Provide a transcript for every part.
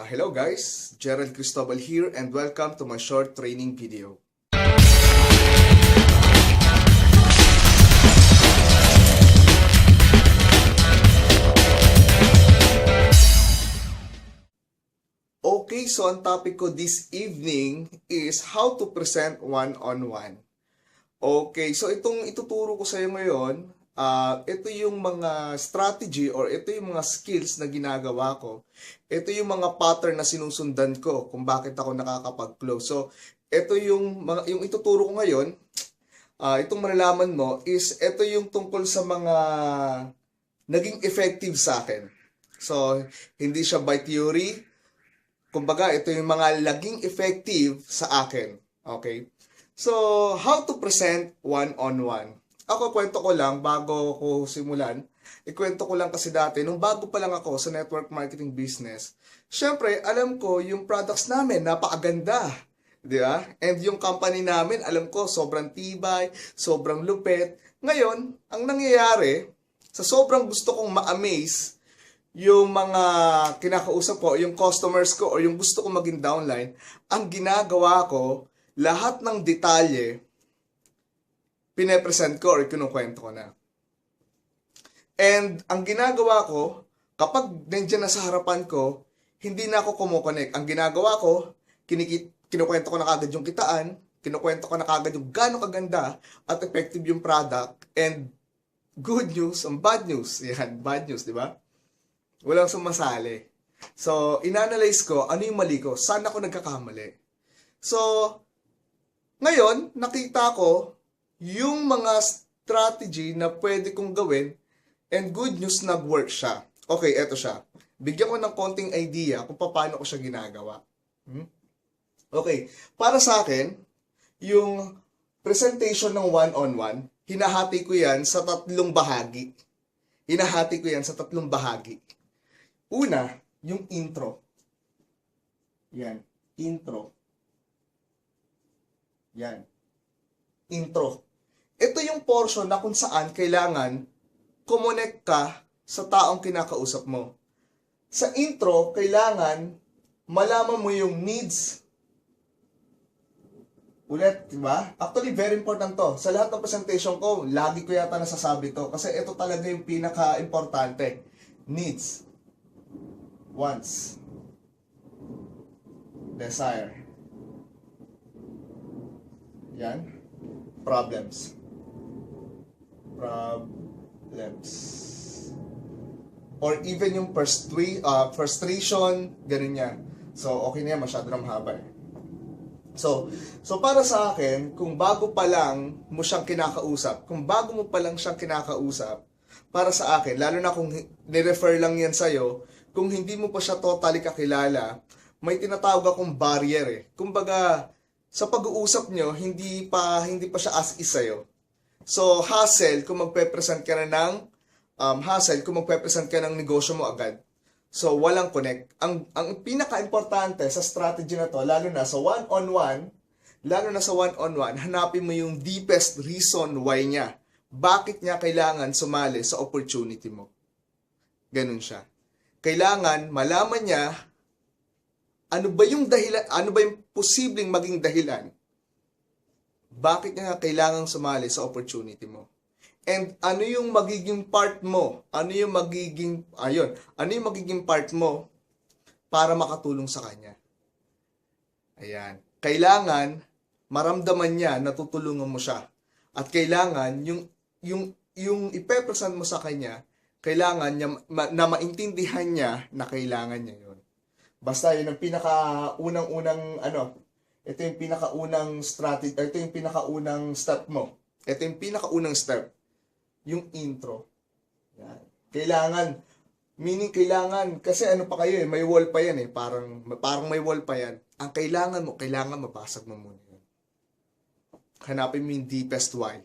Uh, hello guys, Gerald Cristobal here and welcome to my short training video. Okay, so ang topic ko this evening is how to present one-on-one. Okay, so itong ituturo ko sa iyo ngayon, ah ito yung mga strategy or ito yung mga skills na ginagawa ko. Ito yung mga pattern na sinusundan ko kung bakit ako nakakapag-close. So, ito yung mga yung ituturo ko ngayon, ah itong malalaman mo is ito yung tungkol sa mga naging effective sa akin. So, hindi siya by theory, kumbaga, ito yung mga laging effective sa akin. Okay? So, how to present one-on-one? Ako, kwento ko lang, bago ko simulan, ikwento ko lang kasi dati, nung bago pa lang ako sa network marketing business, syempre, alam ko yung products namin, napakaganda. Di ba? And yung company namin, alam ko, sobrang tibay, sobrang lupet. Ngayon, ang nangyayari, sa sobrang gusto kong ma-amaze, yung mga kinakausap ko, yung customers ko, or yung gusto ko maging downline, ang ginagawa ko, lahat ng detalye, pinepresent ko or kinukwento ko na. And ang ginagawa ko, kapag nandiyan na sa harapan ko, hindi na ako kumukonek. Ang ginagawa ko, kinikit, kinukwento ko na kagad yung kitaan, kinukwento ko na kagad yung gano'ng kaganda at effective yung product, and good news ang bad news. Yan, bad news, di ba? Walang sumasali. So, inanalyze ko ano yung mali ko, saan ako nagkakamali. So, ngayon, nakita ko yung mga strategy na pwede kong gawin and good news, nag-work siya. Okay, eto siya. Bigyan ko ng konting idea kung paano ko siya ginagawa. Hmm? Okay, para sa akin, yung presentation ng one-on-one, hinahati ko yan sa tatlong bahagi. Hinahati ko yan sa tatlong bahagi. Una, yung intro. Yan. Intro. Yan. Intro. Ito yung portion na kung saan kailangan kumonek ka sa taong kinakausap mo. Sa intro, kailangan malaman mo yung needs. Ulit, di ba? Actually, very important to. Sa lahat ng presentation ko, lagi ko yata nasasabi to. Kasi ito talaga yung pinaka-importante. Needs wants, desire. Yan. Problems. Problems. Or even yung frustra- uh, frustration, ganun yan. So, okay na yan, masyado na mahaba eh. So, so para sa akin, kung bago pa lang mo siyang kinakausap, kung bago mo pa lang siyang kinakausap, para sa akin, lalo na kung ni-refer lang yan sa'yo, kung hindi mo pa siya totally kakilala, may tinatawag akong barrier eh. Kumbaga, sa pag-uusap nyo, hindi pa, hindi pa siya as is sa'yo. So, hassle kung magpe-present ka na ng, um, hassle kung magpe-present ka ng negosyo mo agad. So, walang connect. Ang, ang pinaka-importante sa strategy na to, lalo na sa one-on-one, lalo na sa one-on-one, hanapin mo yung deepest reason why niya. Bakit niya kailangan sumali sa opportunity mo. Ganun siya kailangan malaman niya ano ba yung dahilan, ano ba yung posibleng maging dahilan bakit niya kailangang sumali sa opportunity mo. And ano yung magiging part mo? Ano yung magiging, ayun, ano yung magiging part mo para makatulong sa kanya? Ayan. Kailangan maramdaman niya na tutulungan mo siya. At kailangan yung, yung, yung ipepresent mo sa kanya, kailangan niya, ma, na maintindihan niya na kailangan niya yun. Basta yun ang pinaka-unang-unang, ano, ito yung pinaka-unang strategy, ito yung pinaka-unang step mo. Ito yung pinaka-unang step. Yung intro. Yan. Kailangan, meaning kailangan, kasi ano pa kayo eh, may wall pa yan eh, parang, parang may wall pa yan. Ang kailangan mo, kailangan mabasag mo muna yun. Hanapin mo yung deepest why.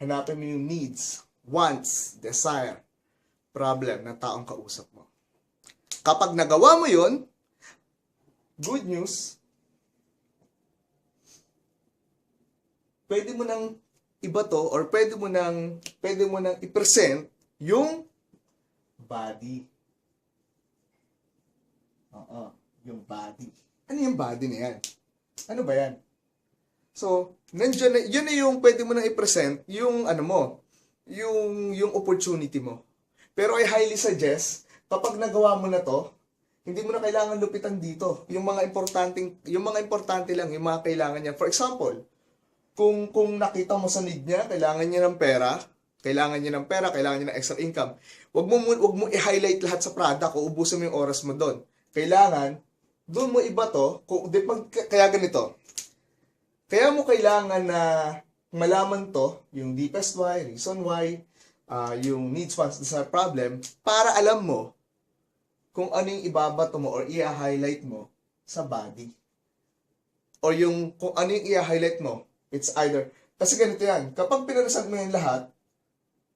Hanapin mo yung needs, wants, desire, problem ng taong kausap mo. Kapag nagawa mo yun, good news, pwede mo nang iba to or pwede mo nang pwede mo nang i-present yung body. Oo. yung body. Ano yung body na yan? Ano ba yan? So, nandiyan na, yun na yung pwede mo nang i-present yung ano mo, yung, yung opportunity mo. Pero I highly suggest, kapag nagawa mo na to, hindi mo na kailangan lupitan dito. Yung mga importanteng, yung mga importante lang, yung mga kailangan niya. For example, kung kung nakita mo sa need niya, kailangan niya ng pera, kailangan niya ng pera, kailangan niya ng extra income. Wag mo wag mo i-highlight lahat sa product o ubusin mo yung oras mo doon. Kailangan doon mo iba to, kung di pag kaya ganito. Kaya mo kailangan na malaman to, yung deepest why, reason why, ah, yung needs, wants, desire, problem, para alam mo kung ano yung ibabato mo or i-highlight mo sa body. Or yung kung ano yung i-highlight mo, it's either, kasi ganito yan, kapag pinalisan mo yan lahat,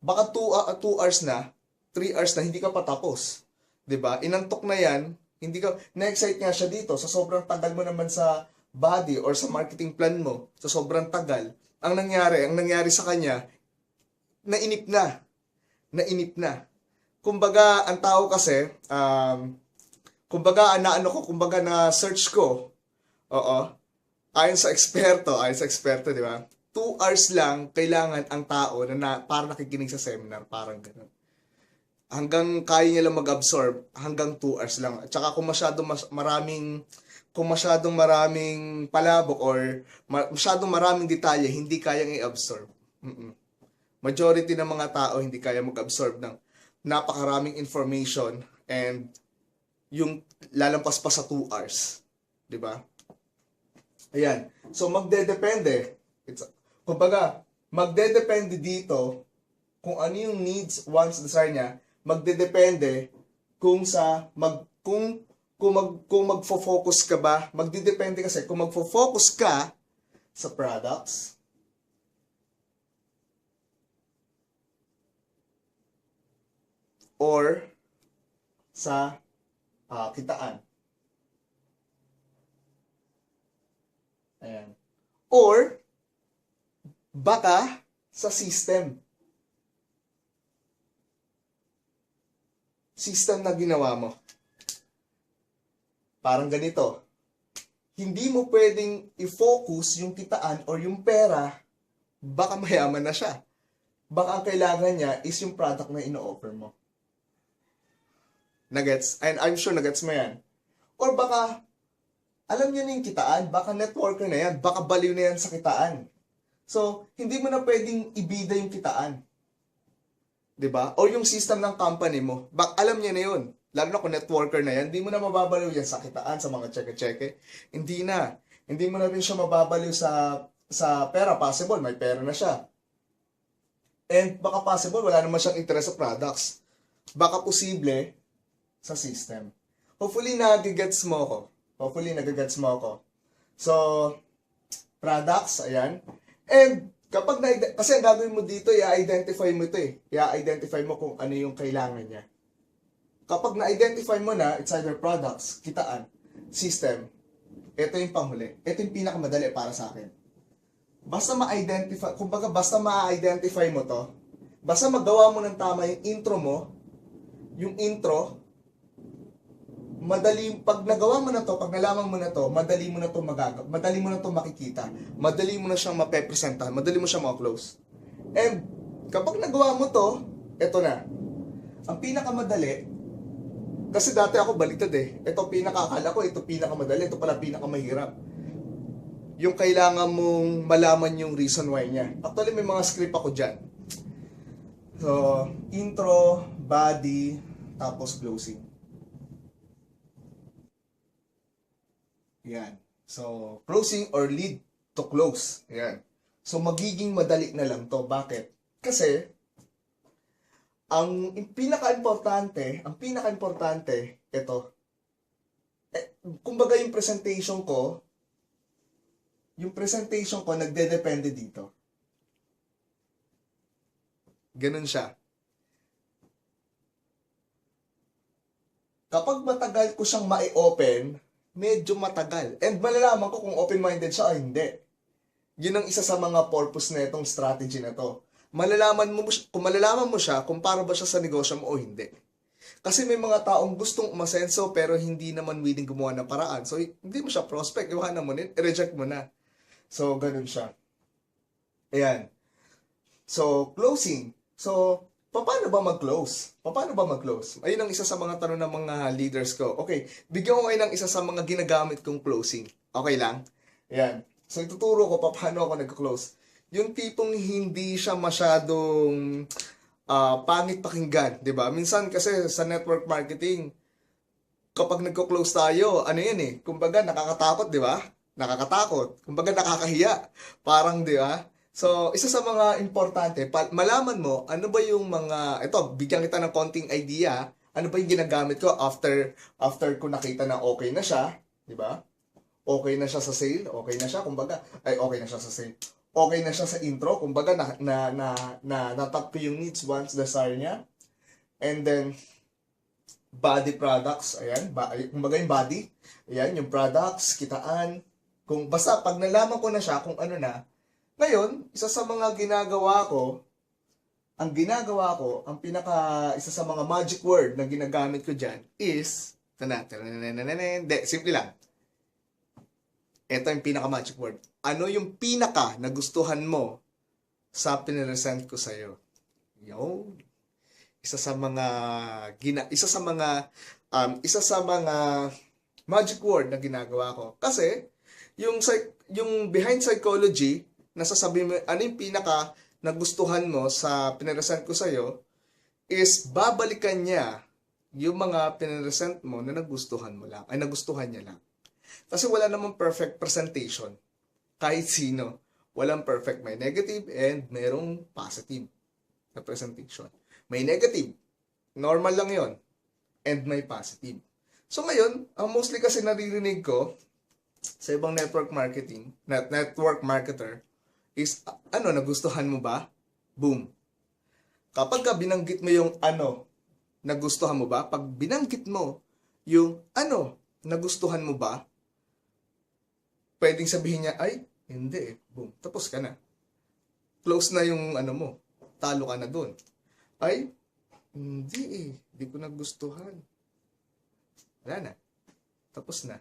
baka 2 hours na, 3 hours na, hindi ka pa tapos. 'Di ba? Inantok na yan, hindi ka, na-excite nga siya dito, sa sobrang tagal mo naman sa body or sa marketing plan mo, sa sobrang tagal, ang nangyari, ang nangyari sa kanya, nainip na. Nainip na. Kumbaga, ang tao kasi, um, kumbaga, na ano ko, kumbaga na search ko, oo, ayon sa eksperto, ayon sa eksperto, di ba? Two hours lang kailangan ang tao na, na para nakikinig sa seminar, parang ganun. Hanggang kaya niya lang mag-absorb, hanggang two hours lang. At saka kung masyadong mas, maraming, kung masyadong maraming palabok or ma- masyadong maraming detalye, hindi kayang i-absorb. Mm-mm. Majority ng mga tao hindi kaya mag-absorb ng napakaraming information and yung lalampas pa sa 2 hours. 'Di ba? Ayan. So magdedepende. It's, kumbaga, magdedepende dito kung ano yung needs, wants, desire niya, magdedepende kung sa mag kung kung mag kung magfo-focus ka ba, magdedepende kasi kung magfo-focus ka sa products, or sa ah, kitaan. Ayan. Or, baka sa system. System na ginawa mo. Parang ganito. Hindi mo pwedeng i-focus yung kitaan or yung pera, baka mayaman na siya. Baka ang kailangan niya is yung product na ino-offer mo. Nagets? And I'm sure nagets mo yan. Or baka, alam niya na yung kitaan, baka networker na yan, baka baliw na yan sa kitaan. So, hindi mo na pwedeng ibida yung kitaan. 'Di ba? O yung system ng company mo, bak alam niya na yun. Lalo na kung networker na yan, hindi mo na mababaliw yan sa kitaan, sa mga cheque-cheque. Hindi na. Hindi mo na rin siya mababaliw sa sa pera. Possible, may pera na siya. And baka possible, wala naman siyang interest sa products. Baka posible, sa system. Hopefully, nagigets mo ako. Hopefully, nagigets mo ako. So, products, ayan. And, kapag na kasi ang gagawin mo dito, i-identify mo ito eh. I-identify mo kung ano yung kailangan niya. Kapag na-identify mo na, it's either products, kitaan, system, ito yung panghuli. Ito yung pinakamadali para sa akin. Basta ma-identify, kumbaga basta ma-identify mo to, basta magawa mo ng tama yung intro mo, yung intro, madali, pag nagawa mo na to, pag nalaman mo na to, madali mo na to magagawa, madali mo na to makikita, madali mo na siyang mapepresentahan, madali mo siyang ma-close. And, kapag nagawa mo to, eto na. Ang pinakamadali, kasi dati ako baliktad eh. Ito pinakakala ko, ito pinakamadali, ito pala pinakamahirap. Yung kailangan mong malaman yung reason why niya. Actually, may mga script ako dyan. So, intro, body, tapos closing. Yan. So, closing or lead to close. Yan. So, magiging madali na lang to. Bakit? Kasi, ang pinaka-importante, ang pinaka-importante, ito, eh, kumbaga yung presentation ko, yung presentation ko nagde-depende dito. Ganun siya. Kapag matagal ko siyang ma-open, medyo matagal. And malalaman ko kung open-minded siya o hindi. Yun ang isa sa mga purpose na itong strategy na to. Malalaman mo, kung malalaman mo siya, kung para ba siya sa negosyo mo o hindi. Kasi may mga taong gustong umasenso pero hindi naman willing gumawa ng paraan. So, hindi mo siya prospect. Iwanan mo na, reject mo na. So, ganun siya. Ayan. So, closing. So, paano ba mag-close? Paano ba mag-close? Ayun ang isa sa mga tanong ng mga leaders ko. Okay, bigyan ko kayo ng isa sa mga ginagamit kong closing. Okay lang? Ayan. So, ituturo ko pa paano ako nag-close. Yung tipong hindi siya masyadong ah, pangit pakinggan, 'di ba? Minsan kasi sa network marketing kapag nagko-close tayo, ano 'yan eh, kumbaga nakakatakot, 'di ba? Nakakatakot, kumbaga nakakahiya. Parang 'di ba? So, isa sa mga importante, malaman mo ano ba yung mga ito, bigyan kita ng konting idea, ano ba yung ginagamit ko after after ko nakita na okay na siya, 'di ba? Okay na siya sa sale, okay na siya, kumbaga, ay okay na siya sa sale okay na siya sa intro, kumbaga na na na na natap ko yung needs, wants, desire niya. And then body products, ayan, ba, kumbaga yung body, ayan, yung products, kitaan. Kung basta pag nalaman ko na siya kung ano na, ngayon, isa sa mga ginagawa ko, ang ginagawa ko, ang pinaka, isa sa mga magic word na ginagamit ko dyan is, hindi, simple lang. Ito yung pinaka magic word. Ano yung pinaka nagustuhan mo sa pinresent ko sa iyo? Yo. Isa sa mga gina isa sa mga um, isa sa mga magic word na ginagawa ko. Kasi yung yung behind psychology, nasasabi mo ano yung pinaka nagustuhan mo sa pinresent ko sa iyo is babalikan niya yung mga pinresent mo na nagustuhan mo lang, ay nagustuhan niya lang. Kasi wala namang perfect presentation. Kahit sino. Walang perfect. May negative and merong positive na presentation. May negative. Normal lang yon And may positive. So ngayon, ang mostly kasi naririnig ko sa ibang network marketing, net network marketer, is ano, nagustuhan mo ba? Boom. Kapag ka binanggit mo yung ano, nagustuhan mo ba? Pag binanggit mo yung ano, nagustuhan mo ba? pwedeng sabihin niya, ay, hindi eh. Boom. Tapos ka na. Close na yung ano mo. Talo ka na doon. Ay, hindi eh. Hindi ko nagustuhan. Wala na. Tapos na.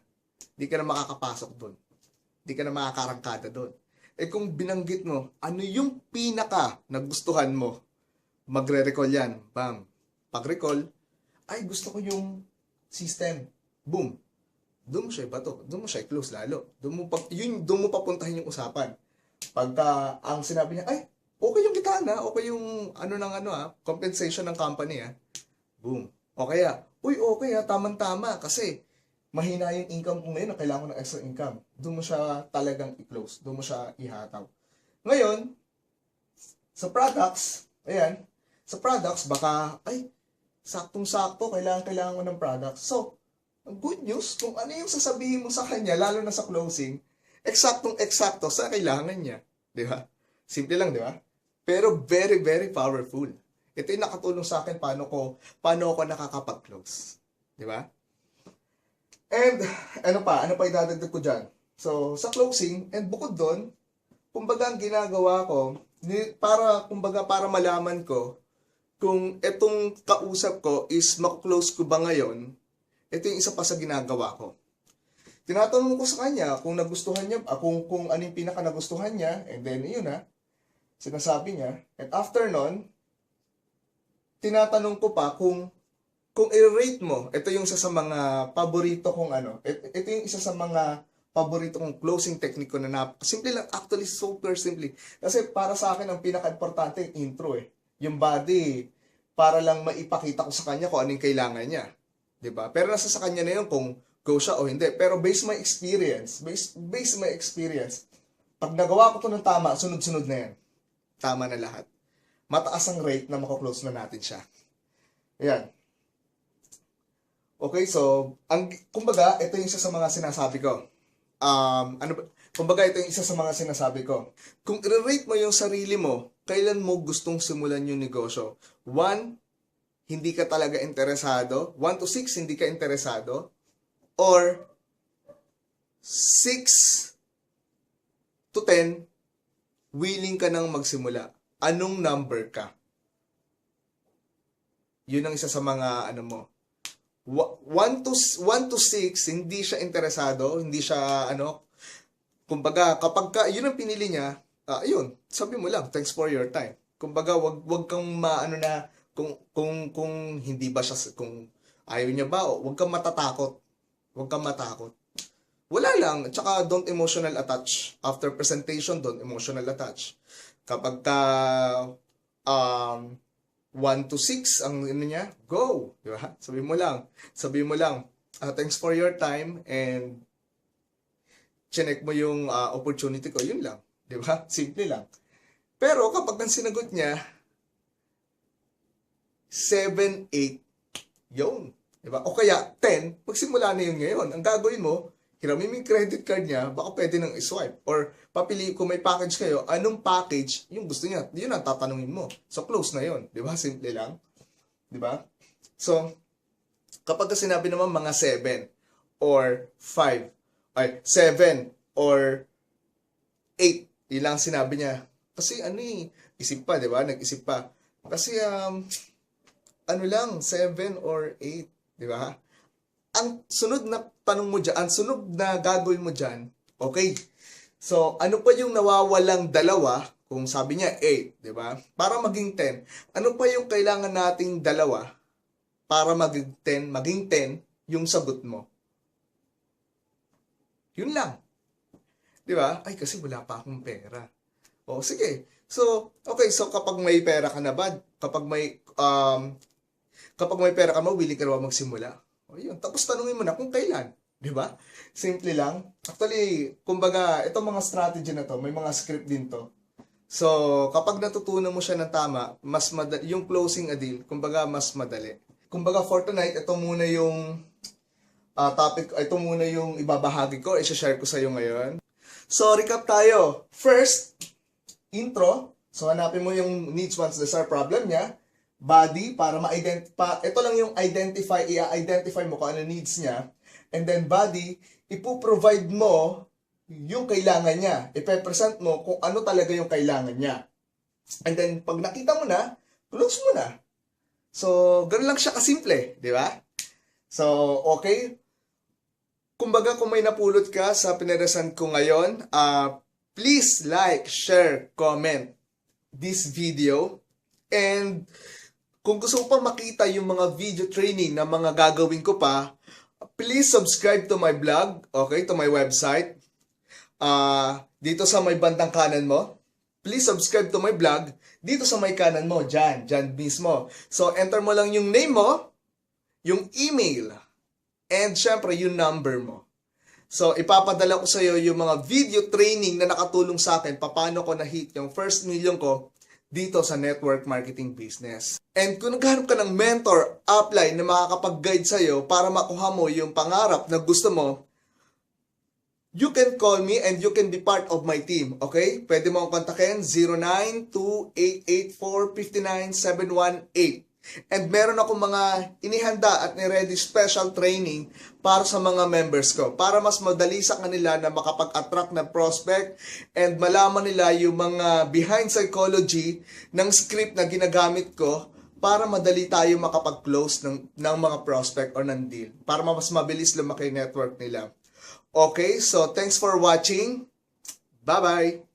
Hindi ka na makakapasok doon. Hindi ka na makakarangkada doon. Eh kung binanggit mo, ano yung pinaka nagustuhan mo? Magre-recall yan. Bam. Pag-recall, ay gusto ko yung system. Boom doon mo siya ibato, doon mo siya i-close lalo. Doon mo, pa, yun, doon mo papuntahin yung usapan. Pagka ang sinabi niya, ay, okay yung kita na, okay yung ano ng ano ah, compensation ng company ah. Boom. O kaya, uy, okay ah, tamang-tama kasi mahina yung income ko ngayon na kailangan ko ng extra income. Doon mo siya talagang i-close. Doon mo siya ihataw. Ngayon, sa products, ayan, sa products, baka, ay, saktong-sakto, kailangan, kailangan ko ng products. So, good news, kung ano yung sasabihin mo sa kanya, lalo na sa closing, eksaktong-eksakto sa kailangan niya. Di ba? Simple lang, di ba? Pero very, very powerful. Ito yung nakatulong sa akin paano ko, paano ako nakakapag-close. Di ba? And, ano pa? Ano pa idadagdag ko dyan? So, sa closing, and bukod doon, kumbaga ang ginagawa ko, para, kumbaga, para malaman ko, kung itong kausap ko is makuklose ko ba ngayon, ito yung isa pa sa ginagawa ko. Tinatanong ko sa kanya kung nagustuhan niya, ah, kung, kung ano yung pinaka nagustuhan niya, and then yun na, sinasabi niya. And after nun, tinatanong ko pa kung kung i-rate mo, ito yung isa sa mga paborito kong ano, it- ito yung isa sa mga paborito kong closing technique ko na nap simple lang, actually super simple. Kasi para sa akin, ang pinaka-importante yung intro eh. Yung body, para lang maipakita ko sa kanya kung anong kailangan niya. ba? Pero nasa sa kanya na yun kung go siya o hindi. Pero based my experience, based, based my experience, pag nagawa ko to ng tama, sunod-sunod na yan. Tama na lahat. Mataas ang rate na makaklose na natin siya. Ayan. Okay, so, ang, kumbaga, ito yung isa sa mga sinasabi ko. Um, ano ba, kumbaga, ito yung isa sa mga sinasabi ko. Kung i-rate mo yung sarili mo, kailan mo gustong simulan yung negosyo? One, hindi ka talaga interesado. 1 to 6, hindi ka interesado. Or 6 to 10, willing ka nang magsimula. Anong number ka? Yun ang isa sa mga ano mo. 1 to 1 to 6 hindi siya interesado, hindi siya ano kumbaga kapag ka, yun ang pinili niya, ah yun, sabi mo lang, thanks for your time. Kumbaga wag wag kang maano na kung kung kung hindi ba siya kung ayaw niya ba, o wag kang matatakot. Wag kang matakot. Wala lang, tsaka don't emotional attach. After presentation, don't emotional attach. Kapag ka um 1 to 6 ang ano niya, go, di ba? Sabi mo lang, sabi mo lang, ah, thanks for your time and chinek mo yung ah, opportunity ko, yun lang, di ba? Simple lang. Pero kapag ang sinagot niya 7 8 yun, di ba? O kaya 10, magsimula na yun ngayon. Ang gagawin mo, hiramin mo yung credit card niya, baka pwede nang iswipe. Or papili kung may package kayo, anong package yung gusto niya? Yun ang tatanungin mo. So close na yun, di ba? Simple lang. Di ba? So, kapag ka sinabi naman mga 7 or 5, ay 7 or 8, yun lang sinabi niya. Kasi ano eh, isip pa, di ba? Nag-isip pa. Kasi um, ano lang, 7 or 8, di ba? ang sunod na tanong mo dyan, ang sunod na gagawin mo dyan, okay. So, ano pa yung nawawalang dalawa, kung sabi niya 8, di ba? Para maging 10, ano pa yung kailangan nating dalawa para maging 10, maging 10 yung sagot mo? Yun lang. Di ba? Ay, kasi wala pa akong pera. O, sige. So, okay, so kapag may pera ka na ba, kapag may, um, kapag may pera ka mo, willing ka na magsimula? O yun, tapos tanungin mo na kung kailan. Di ba? Simple lang. Actually, kumbaga, itong mga strategy na to, may mga script din to. So, kapag natutunan mo siya ng tama, mas madali, yung closing a deal, kumbaga, mas madali. Kumbaga, for tonight, ito muna yung ah, topic, ito muna yung ibabahagi ko, i-share ko sa iyo ngayon. So, recap tayo. First, intro. So, hanapin mo yung needs, wants, desire, problem niya body para ma-identify, ito lang yung identify, i-identify mo kung ano needs niya. And then body, ipo-provide mo yung kailangan niya. Ipe-present mo kung ano talaga yung kailangan niya. And then, pag nakita mo na, close mo na. So, ganun lang siya kasimple, di ba? So, okay. Kumbaga, kung may napulot ka sa pinaresan ko ngayon, uh, please like, share, comment this video. And kung gusto mo pa makita yung mga video training na mga gagawin ko pa, please subscribe to my blog, okay, to my website. Ah, dito sa may bandang kanan mo. Please subscribe to my blog dito sa may kanan mo, dyan, dyan mismo. So, enter mo lang yung name mo, yung email, and syempre yung number mo. So, ipapadala ko sa iyo yung mga video training na nakatulong sa akin paano ko na-hit yung first million ko dito sa network marketing business. And kung naghanap ka ng mentor, upline na makakapag-guide sa'yo para makuha mo yung pangarap na gusto mo, you can call me and you can be part of my team, okay? Pwede mo akong kontakin 0928845978. And meron ako mga inihanda at ni-ready special training para sa mga members ko. Para mas madali sa kanila na makapag-attract ng prospect and malaman nila yung mga behind psychology ng script na ginagamit ko para madali tayo makapag-close ng, ng mga prospect or ng deal. Para mas mabilis lumaki network nila. Okay, so thanks for watching. Bye-bye!